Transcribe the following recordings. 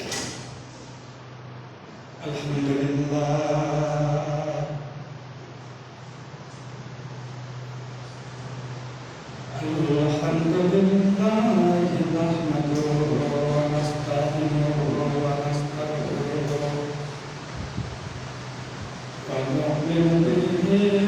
الحمد لله الحمد لله نحمده ونستعينه ونستغفره ونؤمن به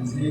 Amen.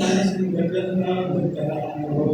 ليثبتوك أو يقتلوك أو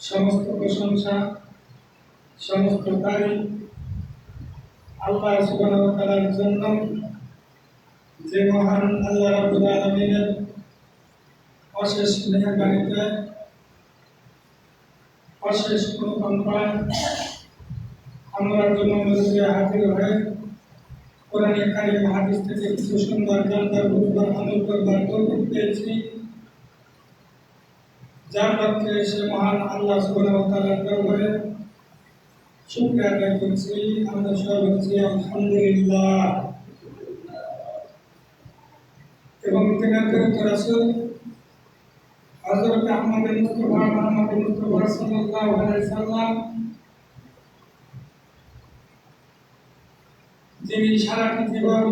সমস্ত প্রশংসা, সমস্ত কারী আল্লাহ সুবাহর জন্য যে মহান আল্লাহ আলমিনের অশেষ মেহরবানিতে অশেষ অনুকম্পায় আমরা জন্য হাজির হয়ে কোরআনে কারিম হাদিস থেকে কিছু সুন্দর জানবার বুঝবার আমল করবার তৌফিক পেয়েছি। যার পক্ষে সে মহান আল্লাহ সুবহানাহু দরবারে শুকরিয়া আদায় করছি। আমরা সবাই বলছি আলহামদুলিল্লাহ। এবং পবিত্র রাসূল হযরত আহমদ মুস্তফা, মুহাম্মদ মুস্তফা সাল্লাল্লাহু আলাইহি সাল্লাম যিনি সারাটি জীবন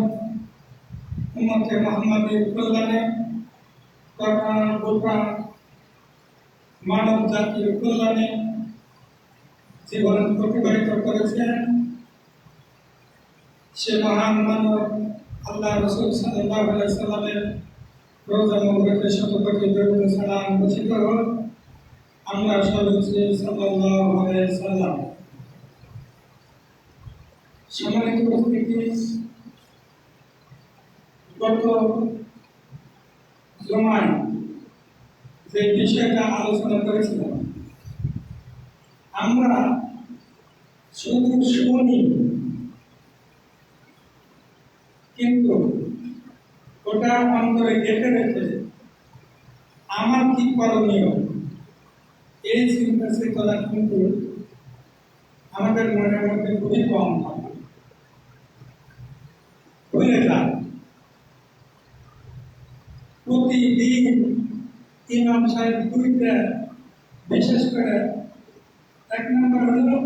উম্মতে মুহাম্মাদের কল্যাণে তথা গোটা মানব জাতির কল্যাণে জীবন অতিবাহিত করেছেন, সে মহান মানব আল্লাহ রসুল সাল্লাহ সাল্লামের রোজা মোবারকে শত কোটি দরুদ সালাম বর্ষিত হোক। আমরা সবাই আলাইহি সাল্লাম। সম্মানিত উপস্থিতি গত জমায় যে বিষয়টা আলোচনা করেছিলাম আমরা শুধু শুনি কিন্তু ওটা অন্তরে গেঁথে রেখে আমার কি করণীয় এই চিন্তা চেতনা কিন্তু আমাদের মনের মধ্যে খুবই কম থাকে যায়। প্রতিদিন ইমাম সাহেব দুইটা, বিশেষ করে এক নম্বর হলো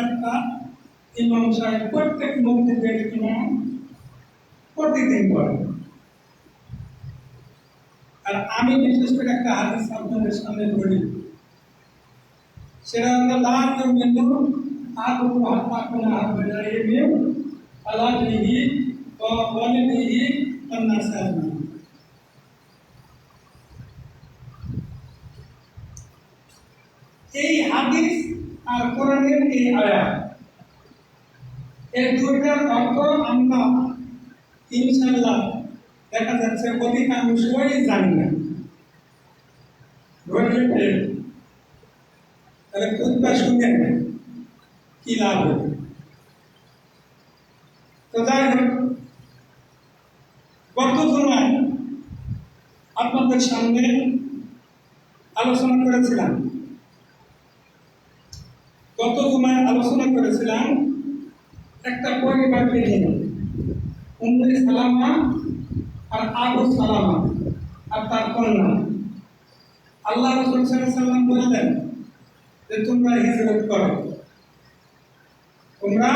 একটা ইমাম সাহেব প্রত্যেক মসজিদের প্রতিদিন পড়ে আর আমি বিশেষ করে একটা হাদিস আপনাদের সামনে পড়ি সেটা হলো লা ইউমিনু আদু হাত্তা কুনা আবদা ইমিন আলা দিহি ওয়া ওয়ালিদিহি ওয়ান নাসাবি এই হাদিস আর কোরআনের এই আয়াত এই দুইটার অর্থ আমরা ইনশাআল্লাহ দেখা যাচ্ছে অধিকাংশই জানি না। তাহলে খুদ্া শুনেন কি লাভ হবে? তো যাই হোক, গত জমায় আপনাদের সামনে আলোচনা করেছিলাম। গত জমায় আলোচনা করেছিলাম একটা পরিবারকে নিয়ে। উম্মে সালামা আর আবু সালামা আর তার কন্যা আল্লাহ রসুল সাল্লাম বললেন যে, তোমরা হিজরত করো। তোমরা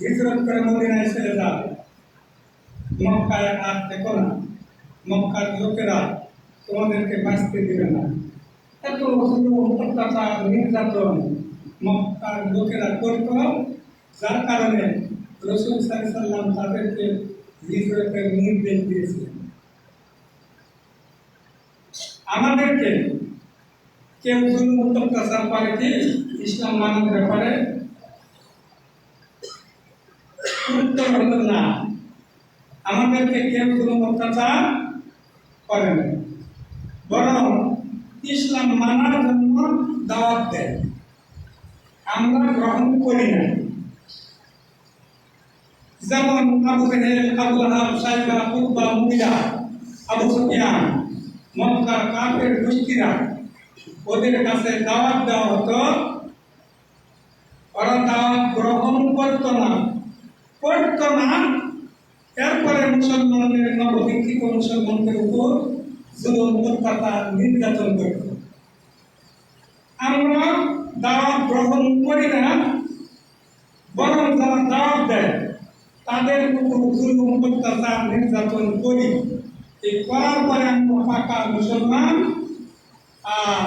হিজরত করে মদিনায় ছেড়ে যাও। মক্কায় আর দেখো না, মক্কার লোকেরা তোমাদেরকে বাঁচতে দিবে না। এত অত্যাচার, নির্যাতন মক্কার লোকেরা করত যার কারণে রসুল সাল্লাম তাদেরকে নির্দেশ দিয়েছিলেন আমাদেরকে কেউ জুলুম অত্যাচার করে কি? ইসলাম মানব ব্যাপারে উত্তর হলো না। আমাদেরকে কেউ জুলুম অত্যাচার করে না। বরং ইসলাম মানার জন্য দাওয়াত দেয়। আমরা গ্রহণ করি না। যেমন আবু জেহেল আবু লাহাব সাইবা উতবা মুগিরা আবু সুফিয়ান মক্কার কাফের গোষ্ঠীরা ওদের কাছে দাওয়াত দেওয়া হতো ওরা দাওয়াত গ্রহণ করত না করত না এরপরে মুসলমানদের নবদীক্ষিত মুসলমানদের উপর জুলুম অত্যাচার নির্যাতন করত আমরা দাওয়াত গ্রহণ করি না বরং যারা দাওয়াত দেয় তাদের জুলুম অত্যাচার নির্যাতন করি এই করার পরে আমরা পাকা মুসলমান, আর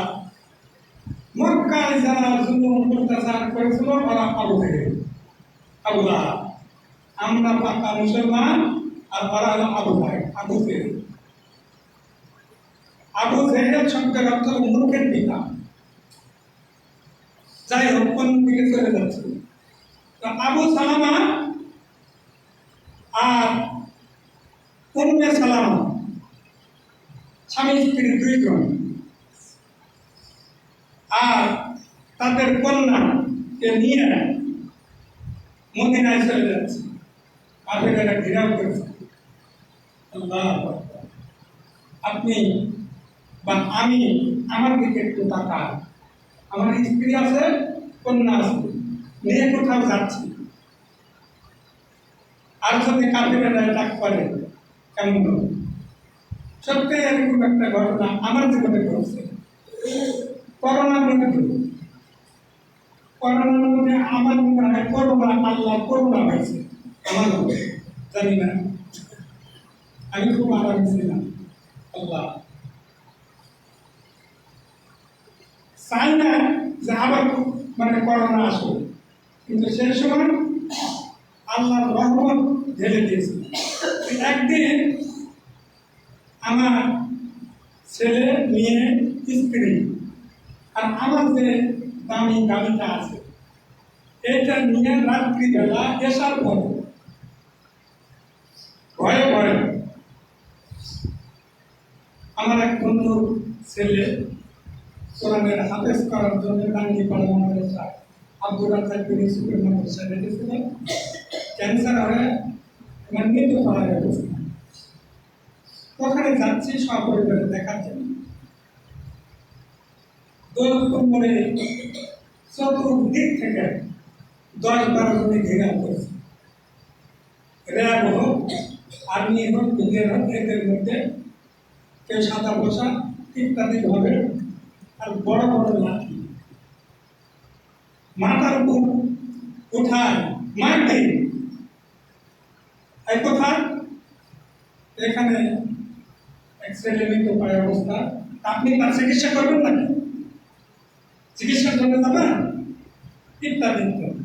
মক্কায় যারা জুলুম অত্যাচার করেছিল, ওরা আবু থেকে। আমরা পাকা মুসলমান, আর ওরা হলো আবু ভাই আবু থেকে আবু জেহেল শব্দের অর্থ মূর্খের পিতা। যাই হোক, কোন দিকে চলে যাচ্ছে? তো আবু সালামা আর উম্মে সালামা, স্বামী স্ত্রী দুইজন। আর তাদের কন্যাকে নিয়ে মদিনায় চলে যাচ্ছে। কাফেরেরা ঘেরাও করেছে। আল্লাহ আপনি বা আমি, আমার দিকে একটু তাকান। আমার স্ত্রী আছে, কন্যা আছে। নিয়ে কোথাও যাচ্ছি আর যদি কাফেরেরা ডাক করে কেমন? সত্যি এরকম একটা ঘটনা আমার জীবনে ঘটছে। করোনার মধ্যে করোনার মধ্যে আমার মনে হয় করোনা, আল্লাহ করোনা হয়েছে। আমার। জানি না। আমি খুব আরাম ছিলাম, আল্লাহ। চাই না যে আবার মানে করোনা আসুক। কিন্তু সেই সময় আল্লাহর রহমত ঢেলে দিয়েছে। একদিন আমার ছেলে, মেয়ে স্ত্রী আর আমার যে দামি গাড়িটা আছে, এটা নিয়ে রাত্রিবেলা এসার পরে ভয়ে ভয়ে আমার এক বন্ধুর ছেলে কোরআনের হাফেজ করার জন্য টাঙ্গি পাড়া মাদ্রাসা আব্দুল ক্যান্সার হয়ে আমার মৃত্যু করা গেছে ওখানে যাচ্ছি সপরিবারে দেখার জন্য। চতুর্দিক থেকে দশ বারো জনে ঘেরাও করেছে র্যাব হোক আর্মি হোক বিজের হোক, এদের মধ্যে কেউ সাদা পোশাক, ইত্যাদি ভাবে আর বড় বড় লাঠি। মাথার উপর উঠায় মাটি এই কোথায় এখানে এক উপায় অবস্থা আপনি তার চিকিৎসা করবেন নাকি? চিকিৎসার জন্য যাবেন? ইত্যাদি ইত্যাদি।